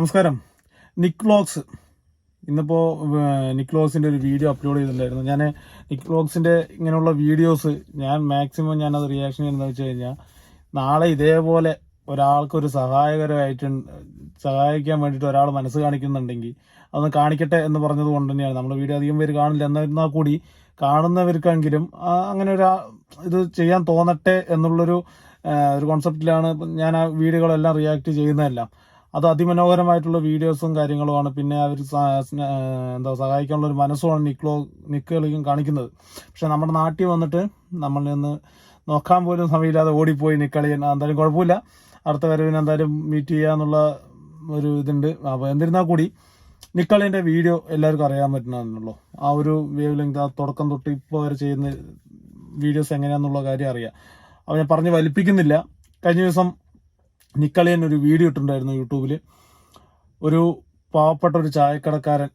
നമസ്കാരം. നിക്ലോക്സ്. ഇന്നിപ്പോൾ നിക്ലോക്സിന്റെ ഒരു വീഡിയോ അപ്ലോഡ് ചെയ്തിട്ടുണ്ടായിരുന്നു. ഞാൻ നിക്ലോക്സിന്റെ ഇങ്ങനെയുള്ള വീഡിയോസ് ഞാൻ മാക്സിമം ഞാൻ അത് റിയാക്ഷൻ ചെയ്യുന്നത് വെച്ച് കഴിഞ്ഞാൽ നാളെ ഇതേപോലെ ഒരാൾക്കൊരു സഹായകരമായിട്ട് സഹായിക്കാൻ വേണ്ടിയിട്ട് ഒരാൾ മനസ്സ് കാണിക്കുന്നുണ്ടെങ്കിൽ അതൊന്ന് കാണിക്കട്ടെ എന്ന് പറഞ്ഞത് കൊണ്ട് തന്നെയാണ്. നമ്മുടെ വീഡിയോ അധികം പേര് കാണില്ല. എന്നിരുന്നാൽ കൂടി കാണുന്നവർക്കെങ്കിലും അങ്ങനെ ഒരു ഇത് ചെയ്യാൻ തോന്നട്ടെ എന്നുള്ളൊരു ഒരു കോൺസെപ്റ്റിലാണ് ഞാൻ ആ വീഡിയോകളെല്ലാം റിയാക്ട് ചെയ്യുന്നതെല്ലാം. അത് അതിമനോഹരമായിട്ടുള്ള വീഡിയോസും കാര്യങ്ങളുമാണ്. പിന്നെ അവർ എന്താ സഹായിക്കാനുള്ള ഒരു മനസ്സുമാണ് നിക്ലോ നിക്കുകളിക്കും കാണിക്കുന്നത്. പക്ഷെ നമ്മുടെ നാട്ടിൽ വന്നിട്ട് നമ്മളിൽ നിന്ന് നോക്കാൻ പോലും സമയമില്ലാതെ ഓടിപ്പോയി നിക്കളിയൻ എന്തായാലും കുഴപ്പമില്ല. അടുത്ത വരവിന് എന്തായാലും മീറ്റ് ചെയ്യാന്നുള്ള ഒരു ഇതുണ്ട്. അപ്പോൾ എന്നിരുന്നാൽ കൂടി നിക്കളിയന്റെ വീഡിയോ എല്ലാവർക്കും അറിയാൻ പറ്റുന്നതാണല്ലോ. ആ ഒരു വേവ് ലെങ്ത് ആ തുടക്കം തൊട്ട് ഇപ്പോൾ വരെ ചെയ്യുന്ന വീഡിയോസ് എങ്ങനെയാണെന്നുള്ള കാര്യം അറിയാം. ഞാൻ പറഞ്ഞ് വലിപ്പിക്കുന്നില്ല. കഴിഞ്ഞ ദിവസം നിക്കളിയൻ ഒരു വീഡിയോ ഇട്ടിട്ടുണ്ടായിരുന്നു യൂട്യൂബിൽ ഒരു പാവപ്പെട്ട ഒരു ചായക്കടക്കാരൻ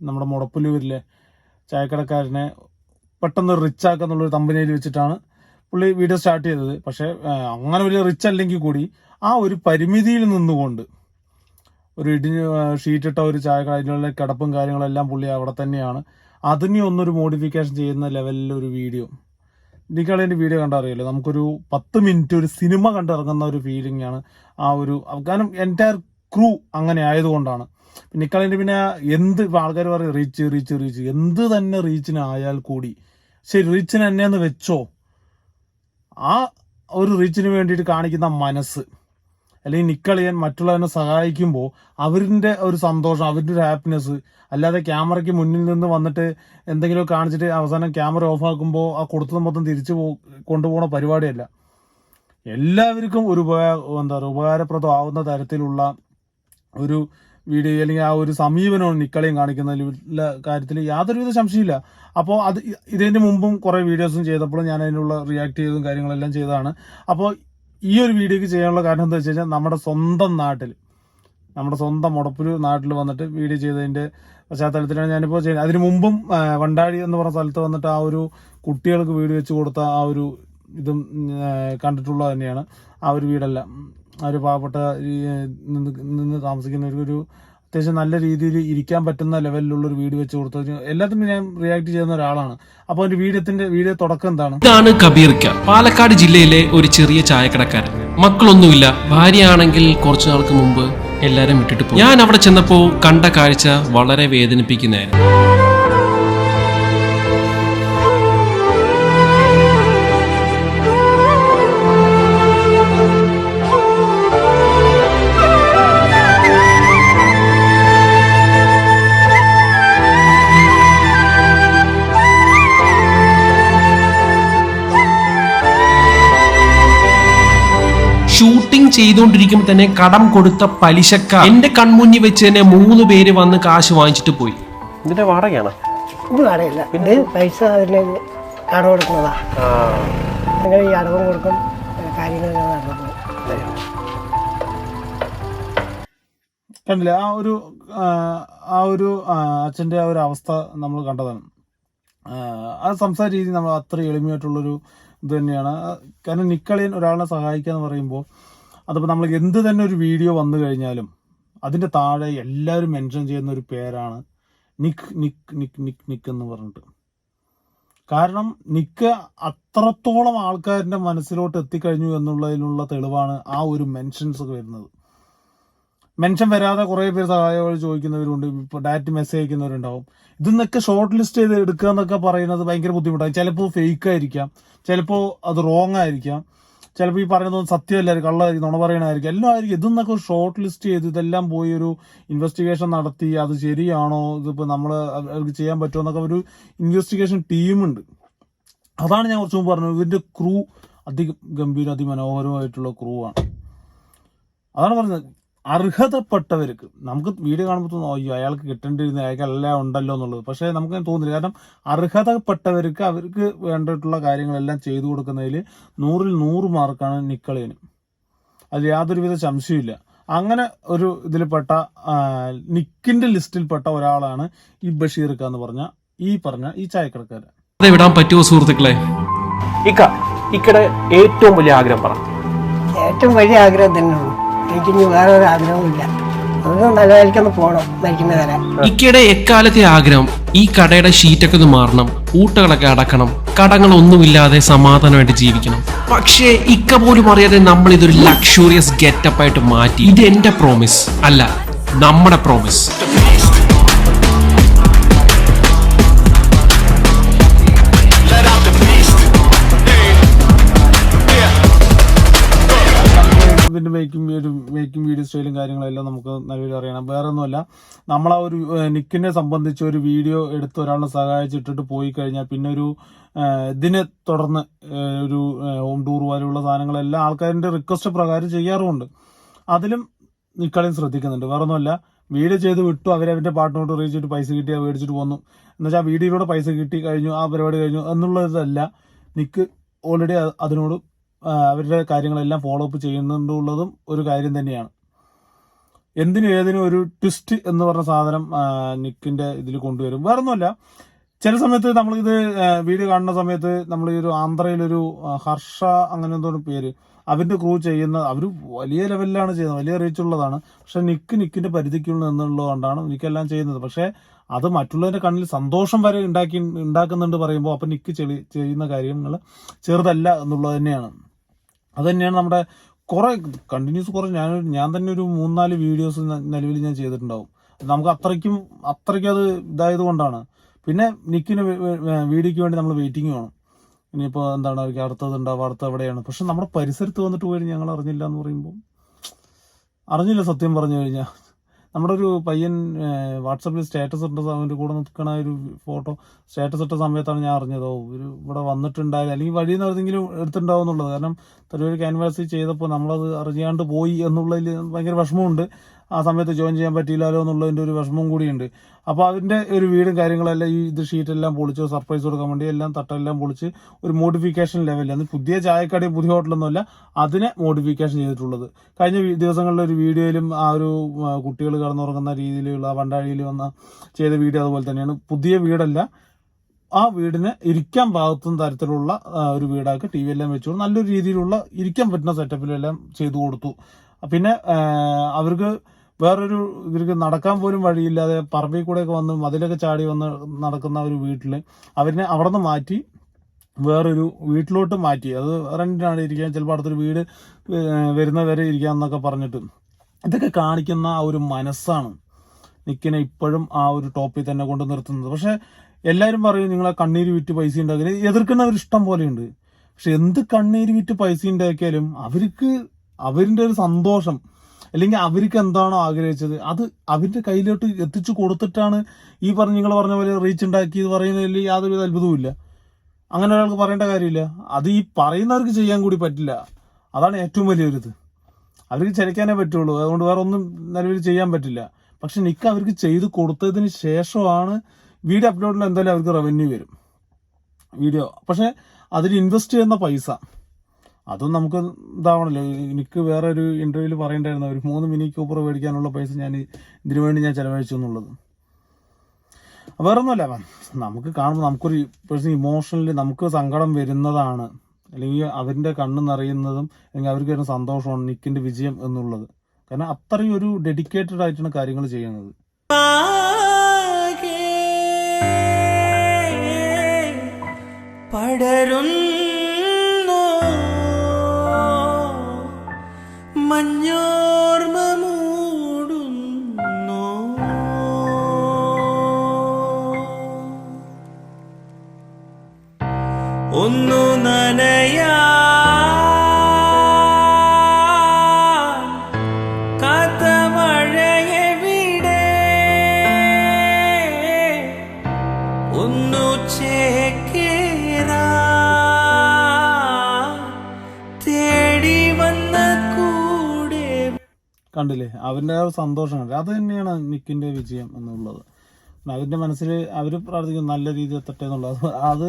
നമ്മുടെ മുടപ്പുലൂരിലെ ചായക്കടക്കാരനെ പെട്ടെന്ന് റിച്ച് ആക്കുന്നുള്ളൊരു കമ്പനിയിൽ വെച്ചിട്ടാണ് പുള്ളി വീഡിയോ സ്റ്റാർട്ട് ചെയ്തത്. പക്ഷേ അങ്ങനെ വലിയ റിച്ച് അല്ലെങ്കിൽ കൂടി ആ ഒരു പരിമിതിയിൽ നിന്നുകൊണ്ട് ഒരു ഇടിഞ്ഞ് ഷീറ്റിട്ട ഒരു ചായ അതിനുള്ള കിടപ്പും കാര്യങ്ങളെല്ലാം പുള്ളി അവിടെ തന്നെയാണ്. അതിനെ ഒന്നൊരു മോഡിഫിക്കേഷൻ ചെയ്യുന്ന ലെവലിൽ ഒരു വീഡിയോ നിക്കളേന്റെ വീഡിയോ കണ്ടാൽ കണ്ടറിയാലോ നമുക്കൊരു പത്ത് മിനിറ്റ് ഒരു സിനിമ കണ്ടിറങ്ങുന്ന ഒരു ഫീലിംഗ് ആണ് ആ ഒരു കാരണം എന്റയർ ക്രൂ അങ്ങനെ ആയതുകൊണ്ടാണ്. നിക്കളിന്റെ പിന്നെ എന്ത് ഇപ്പം ആൾക്കാർ പറയും റീച്ച് റീച്ച് റീച്ച് എന്ത് തന്നെ റീച്ചിന് ആയാൽ കൂടി. ശരി റീച്ചിന് എന്നെന്ന് വെച്ചോ. ആ ഒരു റീച്ചിന് വേണ്ടിയിട്ട് കാണിക്കുന്ന മനസ്സ്. അല്ലെങ്കിൽ നിക്കളിയൻ മറ്റുള്ളവരെ സഹായിക്കുമ്പോൾ അവരിന്റെ ഒരു സന്തോഷം അവരുടെ ഒരു ഹാപ്പിനെസ് അല്ലാതെ ക്യാമറയ്ക്ക് മുന്നിൽ നിന്ന് വന്നിട്ട് എന്തെങ്കിലും കാണിച്ചിട്ട് അവസാനം ക്യാമറ ഓഫ് ആക്കുമ്പോൾ ആ കൊടുത്തത് മൊത്തം തിരിച്ചു പോ കൊണ്ടുപോകുന്ന പരിപാടിയല്ല. എല്ലാവർക്കും ഒരു ഉപകാര എന്താ പറയുക ഉപകാരപ്രദമാവുന്ന തരത്തിലുള്ള ഒരു വീഡിയോ അല്ലെങ്കിൽ ആ ഒരു സമീപനമാണ് നിക്കളിയും കാണിക്കുന്ന കാര്യത്തിൽ യാതൊരുവിധ സംശയമില്ല അപ്പോൾ അത് ഇതിന്റെ മുമ്പും കുറെ വീഡിയോസും ചെയ്തപ്പോൾ ഞാൻ അതിനുള്ള റിയാക്ട് ചെയ്തതും കാര്യങ്ങളെല്ലാം ചെയ്തതാണ്. അപ്പോൾ ഈ ഒരു വീഡിയോക്ക് ചെയ്യാനുള്ള കാരണം എന്താ വെച്ച് കഴിഞ്ഞാൽ നമ്മുടെ സ്വന്തം നാട്ടിൽ നമ്മുടെ സ്വന്തം മുടപ്പൂർ നാട്ടിൽ വന്നിട്ട് വീഡിയോ ചെയ്തതിന്റെ പശ്ചാത്തലത്തിലാണ് ഞാനിപ്പോൾ ചെയ്യുന്നത്. അതിന് മുമ്പും വണ്ടാഴി എന്ന് പറഞ്ഞ സ്ഥലത്ത് വന്നിട്ട് ആ ഒരു കുട്ടികൾക്ക് വീട് വെച്ച് കൊടുത്ത ആ ഒരു ഇതും കണ്ടിട്ടുള്ളത് തന്നെയാണ്. ആ ഒരു വീടല്ല. ആ ഒരു പാവപ്പെട്ട നിന്ന് താമസിക്കുന്നവർക്ക് ഒരു അത്യാവശ്യം നല്ല രീതിയിൽ ഇരിക്കാൻ പറ്റുന്ന ലെവലിലുള്ള ഒരു വീട് വെച്ച് കൊടുത്തത് എല്ലാത്തിനും ഞാൻ റിയാക്ട് ചെയ്യുന്ന ഒരാളാണ്. അപ്പോൾ ഒരു വീഡിയോത്തിന്റെ വീഡിയോ തുടക്കം എന്താണ്? ഇതാണ് കബീർക്ക പാലക്കാട് ജില്ലയിലെ ഒരു ചെറിയ ചായക്കടക്കാരൻ. മക്കളൊന്നുമില്ല. ഭാര്യയാണെങ്കിൽ കുറച്ചു നാൾക്ക് മുമ്പ് എല്ലാരും വിട്ടിട്ട് പോയി. ഞാൻ അവിടെ ചെന്നപ്പോ കണ്ട കാഴ്ച വളരെ വേദനിപ്പിക്കുന്നതായിരുന്നു. ചെയ്തുകൊണ്ടിരിക്കുമ്പോൾ തന്നെ കടം കൊടുത്ത പലിശക്ക എന്റെ കൺമുന്നിൽ വെച്ച് തന്നെ മൂന്ന് പേര് വന്ന് കാശ് വാങ്ങിച്ചിട്ട് പോയി. ഇതിന്റെ വാടകയാണ്? ഇത് പൈസ അതിന് കടം കൊടുക്കുന്നതാ. നിങ്ങൾ ഈ അടവും കൊടുക്കും കാര്യങ്ങൾ നടന്നു കണ്ടില്ലേ ആ ഒരു ആ, ഒരു അച്ഛന്റെ അച്ഛന്റെ ആ ഒരു അവസ്ഥ നമ്മൾ കണ്ടതാണ്. ആ, ആ സംസാര രീതി നമ്മൾ അത്ര എളിമയായിട്ടുള്ളൊരു ഇത് തന്നെയാണ്. കാരണം നിക്കളിയൻ ഒരാളെ സഹായിക്കുക എന്ന് പറയുമ്പോൾ അതിപ്പോൾ നമ്മൾ എന്ത് തന്നെ ഒരു വീഡിയോ വന്നു കഴിഞ്ഞാലും അതിന്റെ താഴെ എല്ലാവരും മെൻഷൻ ചെയ്യുന്ന ഒരു പേരാണ് നിക്ക് നിക്ക് നിക്ക് നിക്ക് നിക്ക് എന്ന് പറഞ്ഞിട്ട്. കാരണം നിക്ക് അത്രത്തോളം ആൾക്കാരുടെ മനസ്സിലോട്ട് എത്തിക്കഴിഞ്ഞു എന്നുള്ളതിനുള്ള തെളിവാണ് ആ ഒരു മെൻഷൻസ് വരുന്നത്. മെൻഷൻ വരാതെ കുറേ പേര് സഹായങ്ങൾ ചോദിക്കുന്നവരുണ്ട് ഇപ്പൊ ഡയറക്റ്റ് മെസ്സേജ് അയക്കുന്നവരുണ്ടാവും. ഇതെന്നൊക്കെ ഷോർട്ട് ലിസ്റ്റ് ചെയ്ത് എടുക്കുക എന്നൊക്കെ പറയുന്നത് ഭയങ്കര ബുദ്ധിമുട്ടാണ്. ചിലപ്പോൾ ഫേക്ക് ആയിരിക്കാം ചിലപ്പോൾ അത് റോങ് ആയിരിക്കാം. ചിലപ്പോൾ ഈ പറയുന്നത് സത്യമല്ലായിരിക്കും കള്ളായിരിക്കും നുണ പറയണമായിരിക്കും എല്ലാം ആയിരിക്കും. ഇതെന്നൊക്കെ ഒരു ഷോർട്ട് ലിസ്റ്റ് ചെയ്ത് ഇതെല്ലാം പോയി ഒരു ഇൻവെസ്റ്റിഗേഷൻ നടത്തി അത് ശരിയാണോ? ഇതിപ്പോൾ നമ്മൾ അവർക്ക് ചെയ്യാൻ പറ്റുമോ എന്നൊക്കെ ഒരു ഇൻവെസ്റ്റിഗേഷൻ ടീമുണ്ട് അതാണ് ഞാൻ കുറച്ച് മുമ്പ് പറഞ്ഞത്. ഇതിന്റെ ക്രൂ അതിഗംഭീര അതിമനോഹരമായിട്ടുള്ള ക്രൂ ആണ്. അതാണ് പറഞ്ഞത്. അർഹതപ്പെട്ടവർക്ക് നമുക്ക് വീഡിയോ കാണുമ്പോൾ തോന്നും അയ്യോ അയാൾക്ക് കിട്ടേണ്ടിരുന്ന അയാൾക്ക് എല്ലാം ഉണ്ടല്ലോ എന്നുള്ളത്. പക്ഷേ നമുക്ക് തോന്നുന്നില്ല കാരണം അർഹതപ്പെട്ടവർക്ക് അവർക്ക് വേണ്ടിയിട്ടുള്ള കാര്യങ്ങളെല്ലാം ചെയ്തു കൊടുക്കുന്നതിൽ നൂറിൽ നൂറ് മാർക്കാണ് നിക്കളിയന് അതിൽ യാതൊരുവിധ സംശയമില്ല അങ്ങനെ ഒരു ഇതിൽപ്പെട്ട നിക്കിന്റെ ലിസ്റ്റിൽപ്പെട്ട ഒരാളാണ് ഈ ബഷീർ ബഷീർക്ക എന്ന് പറഞ്ഞ ഈ പറഞ്ഞ ഈ ചായക്കടക്കാരൻ. അത് വിടാൻ പറ്റുമോ സുഹൃത്തുക്കളെ? ഇക്ക ഇക്കടെ ഏറ്റവും വലിയ ആഗ്രഹം പറഞ്ഞു ഏറ്റവും വലിയ ആഗ്രഹം തന്നെയുള്ളൂ എനിക്കിനി വേറെ ഒരു നിലയ്ക്കൊന്ന് പോകണം വരെ. ഇക്കയുടെ എക്കാലത്തെ ആഗ്രഹം ഈ കടയുടെ ഷീറ്റൊക്കെ ഒന്ന് മാറണം ഊട്ടകളൊക്കെ അടക്കണം കടങ്ങളൊന്നുമില്ലാതെ സമാധാനമായിട്ട് ജീവിക്കണം. പക്ഷേ ഇക്ക പോലും അറിയാതെ നമ്മൾ ഇതൊരു ലക്ഷൂറിയസ് ഗെറ്റപ്പ് ആയിട്ട് മാറ്റി. ഇത് എന്റെ പ്രോമിസ് അല്ല നമ്മുടെ പ്രോമിസ് ഇതിന്റെ മേക്കിംഗ് വീഡിയോ മേക്കിംഗ് വീഡിയോ സ്റ്റൈലും കാര്യങ്ങളെല്ലാം നമുക്ക് നല്ലൊരു അറിയണം. വേറെ ഒന്നുമല്ല നമ്മൾ ആ ഒരു നിക്കിനെ സംബന്ധിച്ച് ഒരു വീഡിയോ എടുത്ത് ഒരാളെ സഹായിച്ചിട്ടിട്ട് പോയി കഴിഞ്ഞാൽ പിന്നെ ഒരു ഇതിനെ തുടർന്ന് ഒരു ഹോം ടൂർ പോലെയുള്ള സാധനങ്ങളെല്ലാം ആൾക്കാരിന്റെ റിക്വസ്റ്റ് പ്രകാരം ചെയ്യാറുമുണ്ട്. അതിലും നിക്കളയും ശ്രദ്ധിക്കുന്നുണ്ട്. വേറെ ഒന്നുമല്ല വീഡിയോ ചെയ്ത് വിട്ടു അവരവന്റെ പാട്ടിനോട്ട് റീച്ചിട്ട് പൈസ കിട്ടി അവ മേടിച്ചിട്ട് പോന്നു. എന്നുവെച്ചാൽ വീഡിയോയിലൂടെ പൈസ കിട്ടി കഴിഞ്ഞു ആ പരിപാടി കഴിഞ്ഞു എന്നുള്ളതല്ല നിക്ക് ഓൾറെഡി അതിനോട് അവരുടെ കാര്യങ്ങളെല്ലാം ഫോളോ അപ്പ് ചെയ്യുന്നുണ്ടുള്ളതും ഒരു കാര്യം തന്നെയാണ്. എന്തിനും ഏതിനും ഒരു ട്വിസ്റ്റ് എന്ന് പറഞ്ഞ സാധനം നിക്കിന്റെ ഇതിൽ കൊണ്ടുവരും. വേറെ ഒന്നുമല്ല ചില സമയത്ത് നമ്മളിത് വീഡിയോ കാണുന്ന സമയത്ത് നമ്മൾ ഈ ഒരു ആന്ധ്രയിലൊരു ഹർഷ അങ്ങനെ എന്തോ പേര് അവന്റെ ക്രൂ ചെയ്യുന്ന അവർ വലിയ ലെവലിലാണ് ചെയ്യുന്നത് വലിയ റീച്ച് ഉള്ളതാണ്. പക്ഷെ നിക്ക് നിക്കിന്റെ പരിധിക്കുള്ളിൽ എന്നുള്ളതുകൊണ്ടാണ് നിക്കെല്ലാം ചെയ്യുന്നത്. പക്ഷെ അത് മറ്റുള്ളവരുടെ കണ്ണിൽ സന്തോഷം വരെ ഉണ്ടാക്കി ഉണ്ടാക്കുന്നുണ്ട് പറയുമ്പോൾ അപ്പൊ നിക്ക് ചെയ്യുന്ന കാര്യങ്ങൾ ചെറുതല്ല എന്നുള്ളത് തന്നെയാണ്. അത് തന്നെയാണ് നമ്മുടെ കുറെ കണ്ടിന്യൂസ് കുറെ ഞാൻ ഞാൻ തന്നെ ഒരു മൂന്നാൽ വീഡിയോസ് നിലവിൽ ഞാൻ ചെയ്തിട്ടുണ്ടാവും. നമുക്ക് അത്രയ്ക്കും അത്രയ്ക്കും അത് ഇതായത് കൊണ്ടാണ്. പിന്നെ നിക്കിന് വീഡിയോയ്ക്ക് വേണ്ടി നമ്മൾ വെയിറ്റിംഗ് വേണം. ഇനിയിപ്പോൾ എന്താണ് അവർക്ക് അടുത്തത് ഉണ്ടാവും അടുത്ത എവിടെയാണ്? പക്ഷെ നമ്മുടെ പരിസരത്ത് വന്നിട്ട് പോയി ഞങ്ങൾ അറിഞ്ഞില്ല എന്ന് പറയുമ്പോൾ അറിഞ്ഞില്ല സത്യം പറഞ്ഞു കഴിഞ്ഞാൽ നമ്മുടെ ഒരു പയ്യൻ വാട്സപ്പിൽ സ്റ്റാറ്റസ് ഇട്ട അവന്റെ കൂടെ നിൽക്കണ ഒരു ഫോട്ടോ സ്റ്റാറ്റസ് ഇട്ട സമയത്താണ് ഞാൻ അറിഞ്ഞത്. ഓ ഒരു ഇവിടെ വന്നിട്ടുണ്ടായത്. അല്ലെങ്കിൽ വഴിയിൽ നിന്ന് എന്തെങ്കിലും എടുത്തിട്ടുണ്ടാവും എന്നുള്ളത്. കാരണം തരൂർ ക്യാൻവാസ് ചെയ്തപ്പോൾ നമ്മളത് അറിയാണ്ട് പോയി എന്നുള്ളതിൽ ഭയങ്കര വിഷമമുണ്ട്. ആ സമയത്ത് ജോയിൻ ചെയ്യാൻ പറ്റിയില്ലല്ലോ എന്നുള്ളതിന്റെ ഒരു വിഷമം കൂടിയുണ്ട്. അപ്പോൾ അതിന്റെ ഒരു വീടും കാര്യങ്ങളെല്ലാം ഈ ഇത് ഷീറ്റെല്ലാം പൊളിച്ച് സർപ്രൈസ് കൊടുക്കാൻ വേണ്ടി എല്ലാം തട്ടെല്ലാം പൊളിച്ച് ഒരു മോഡിഫിക്കേഷൻ ലെവലിൽ അത് പുതിയ ചായക്കടയും പുതിയ ഹോട്ടലൊന്നുമല്ല അതിനെ മോഡിഫിക്കേഷൻ ചെയ്തിട്ടുള്ളത്. കഴിഞ്ഞ ദിവസങ്ങളിൽ ഒരു വീഡിയോയിലും ആ ഒരു കുട്ടികൾ കടന്നുറങ്ങുന്ന രീതിയിലുള്ള വണ്ടാഴിയിൽ വന്ന ചെയ്ത വീഡിയോ അതുപോലെ തന്നെയാണ്. പുതിയ വീടല്ല ആ വീടിന് ഇരിക്കാൻ പാകത്തും തരത്തിലുള്ള ഒരു വീടാക്കി ടി വി എല്ലാം വെച്ചു. നല്ലൊരു രീതിയിലുള്ള ഇരിക്കാൻ പറ്റുന്ന സെറ്റപ്പിലെല്ലാം ചെയ്തു കൊടുത്തു. പിന്നെ അവർക്ക് വേറൊരു ഇവർക്ക് നടക്കാൻ പോലും വഴിയില്ലാതെ പറമ്പിൽ കൂടെയൊക്കെ വന്ന് മതിലൊക്കെ ചാടി വന്ന് നടക്കുന്ന ഒരു വീട്ടിൽ അവരിനെ അവിടെ നിന്ന് മാറ്റി വേറൊരു വീട്ടിലോട്ട് മാറ്റി. അത് റെന്റിനാണ് ഇരിക്കാൻ ചിലപ്പോൾ അടുത്തൊരു വീട് വരുന്നവരെ ഇരിക്കുക എന്നൊക്കെ പറഞ്ഞിട്ട് ഇതൊക്കെ കാണിക്കുന്ന ആ ഒരു മനസ്സാണ് നിക്കിനെ ഇപ്പോഴും ആ ഒരു ടോപ്പിൽ തന്നെ കൊണ്ട് നിർത്തുന്നത്. പക്ഷെ എല്ലാവരും പറയും നിങ്ങളെ കണ്ണീര് വിറ്റ് പൈസ ഉണ്ടാക്കില്ല എതിർക്കുന്നവർ ഇഷ്ടം പോലെയുണ്ട്. പക്ഷെ എന്ത് കണ്ണീര് വിറ്റ് പൈസ ഉണ്ടാക്കിയാലും അവർക്ക് അവരിന്റെ ഒരു സന്തോഷം അല്ലെങ്കിൽ അവർക്ക് എന്താണോ ആഗ്രഹിച്ചത്. അത് അവരുടെ കയ്യിലോട്ട് എത്തിച്ചു കൊടുത്തിട്ടാണ് ഈ പറഞ്ഞ നിങ്ങൾ പറഞ്ഞ പോലെ റീച്ച് ഉണ്ടാക്കി പറയുന്നതിൽ യാതൊരു അത്ഭുതവും അങ്ങനെ ഒരാൾക്ക് പറയേണ്ട കാര്യമില്ല. അത് ഈ പറയുന്നവർക്ക് ചെയ്യാൻ കൂടി പറ്റില്ല. അതാണ് ഏറ്റവും വലിയൊരിത്. അവർക്ക് ചലിക്കാനേ പറ്റുള്ളൂ. അതുകൊണ്ട് വേറെ ഒന്നും നിലവിൽ ചെയ്യാൻ പറ്റില്ല. പക്ഷെ നിക്ക് അവർക്ക് ചെയ്ത് കൊടുത്തതിന് ശേഷമാണ് വീഡിയോ അപ്ലോഡിൽ എന്തായാലും അവർക്ക് റവന്യൂ വരും. വീഡിയോ. പക്ഷെ അതിൽ ഇൻവെസ്റ്റ് ചെയ്യുന്ന പൈസ. അതും നമുക്ക് ഇതാവണല്ലോ. എനിക്ക് വേറെ ഒരു ഇന്റർവ്യൂവിൽ പറയണ്ടായിരുന്നു. ഒരു മൂന്ന് മിനി കൂപ്പർ മേടിക്കാനുള്ള പൈസ ഞാൻ ഇതിനു വേണ്ടി ഞാൻ ചെലവഴിച്ചു എന്നുള്ളത്. വേറെ ഒന്നുമല്ല നമുക്ക് കാണുമ്പോൾ നമുക്കൊരു പേഴ്സൺ ഇമോഷണലി നമുക്ക് സങ്കടം വരുന്നതാണ്. അല്ലെങ്കിൽ അവരുടെ കണ്ണ് നിറയുന്നതും അല്ലെങ്കിൽ അവർക്ക് വരുന്ന സന്തോഷമാണ് നിക്കിന്റെ വിജയം എന്നുള്ളത്. കാരണം അത്രയും ഒരു ഡെഡിക്കേറ്റഡ് ആയിട്ടാണ് കാര്യങ്ങൾ ചെയ്യുന്നത്. പടരുന്നു 안녕 കണ്ടില്ലേ? അവന്റെ ആ സന്തോഷം? അത് തന്നെയാണ് മിക്കിന്റെ വിജയം എന്നുള്ളത്. അവന്റെ മനസ്സിൽ അവർ പ്രാർത്ഥിക്കും നല്ല രീതിയിൽ എത്തട്ടെ എന്നുള്ളത്. അത്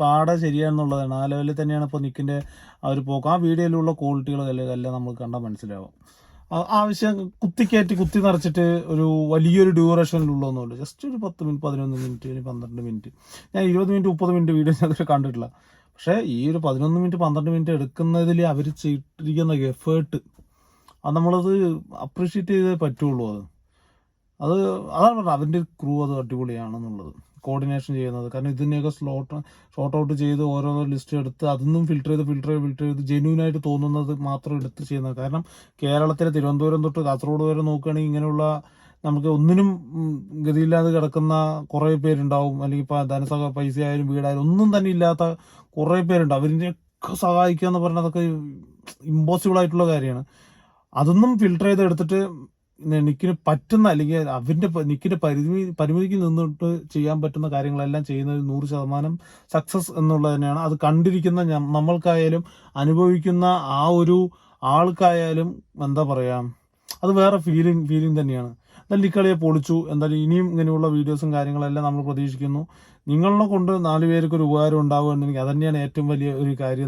പാടെ ശരിയാണെന്നുള്ളതാണ്. ആ ലെവലിൽ തന്നെയാണ് ഇപ്പോൾ നിക്കിന്റെ ആ ഒരു പോക്ക്. ആ വീഡിയോയിലുള്ള ക്വാളിറ്റികളെല്ലാം എല്ലാം നമ്മൾ കണ്ടാൽ മനസ്സിലാവും. ആവശ്യം കുത്തിക്കയറ്റി കുത്തി നിറച്ചിട്ട് ഒരു വലിയൊരു ഡ്യൂറേഷനിലുള്ളതൊന്നുമില്ല ജസ്റ്റ് ഒരു പത്ത് മിനിറ്റ് പതിനൊന്ന് മിനിറ്റ് പന്ത്രണ്ട് മിനിറ്റ്. ഞാൻ ഇരുപത് മിനിറ്റ് മുപ്പത് മിനിറ്റ് വീഡിയോ ഞാൻ കണ്ടിട്ടില്ല. പക്ഷേ ഈ ഒരു പതിനൊന്ന് മിനിറ്റ് പന്ത്രണ്ട് മിനിറ്റ് എടുക്കുന്നതിൽ അവർ ചെയ്തിരിക്കുന്ന എഫേർട്ട് അത് നമ്മളത് അപ്രീഷിയേറ്റ് ചെയ്തേ പറ്റുള്ളൂ അത്. അത് അതാണ് പറഞ്ഞത്. അതിന്റെ ക്രൂ അത് അടിപൊളിയാണെന്നുള്ളത്. കോർഡിനേഷൻ ചെയ്യുന്നത്. കാരണം ഇതിനെയൊക്കെ സ്ലോട്ട് ഷോർട്ട് ഔട്ട് ചെയ്ത് ഓരോരോ ലിസ്റ്റ് എടുത്ത് അതൊന്നും ഫിൽറ്റർ ചെയ്ത് ഫിൽറ്റർ ചെയ്ത് ഫിൽറ്റർ ചെയ്ത് ജെന്യൂൻ ആയിട്ട് തോന്നുന്നത് മാത്രം എടുത്ത് ചെയ്യുന്നത്. കാരണം കേരളത്തിലെ തിരുവനന്തപുരം തൊട്ട് കാസർഗോഡ് വരെ നോക്കുകയാണെങ്കിൽ ഇങ്ങനെയുള്ള നമുക്ക് ഒന്നിനും ഗതിയില്ലാതെ കിടക്കുന്ന കുറേ പേരുണ്ടാവും. അല്ലെങ്കിൽ ഇപ്പം ധനസഹ പൈസ ആയാലും വീടായാലും ഒന്നും തന്നെ ഇല്ലാത്ത കുറേ പേരുണ്ട്. അവരിനെയൊക്കെ സഹായിക്കുക എന്ന് പറഞ്ഞാൽ അതൊക്കെ ഇമ്പോസിബിൾ ആയിട്ടുള്ള കാര്യമാണ്. അതൊന്നും ഫിൽട്ടർ ചെയ്തെടുത്തിട്ട് നിക്കിന് പറ്റുന്ന അല്ലെങ്കിൽ അവന്റെ നിക്കിന്റെ പരിധി പരിമിതിക്ക് നിന്നിട്ട് ചെയ്യാൻ പറ്റുന്ന കാര്യങ്ങളെല്ലാം ചെയ്യുന്നത് നൂറ് ശതമാനം സക്സസ് എന്നുള്ളത് തന്നെയാണ്. അത് കണ്ടിരിക്കുന്ന നമ്മൾക്കായാലും അനുഭവിക്കുന്ന ആ ഒരു ആൾക്കായാലും എന്താ പറയാ അത് വേറെ ഫീലിംഗ് ഫീലിംഗ് തന്നെയാണ്. എന്തായാലും ഇക്കളിയെ പൊളിച്ചു. എന്തായാലും ഇനിയും ഇങ്ങനെയുള്ള വീഡിയോസും കാര്യങ്ങളെല്ലാം നമ്മൾ പ്രതീക്ഷിക്കുന്നു. നിങ്ങളെ കൊണ്ട് നാല് പേർക്ക് ഒരു ഉപകാരം ഉണ്ടാവുക എന്നെനിക്ക് അത് തന്നെയാണ് ഏറ്റവും വലിയ ഒരു കാര്യം